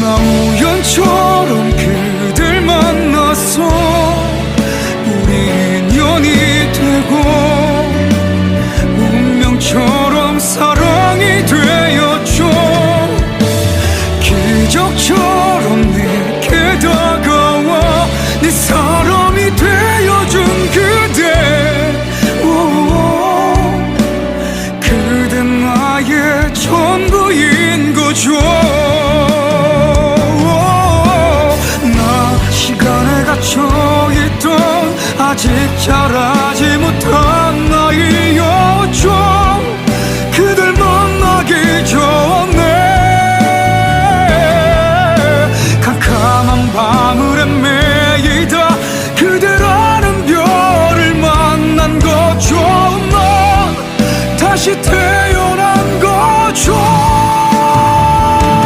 너무 연처럼 갇혀있던 아직 자라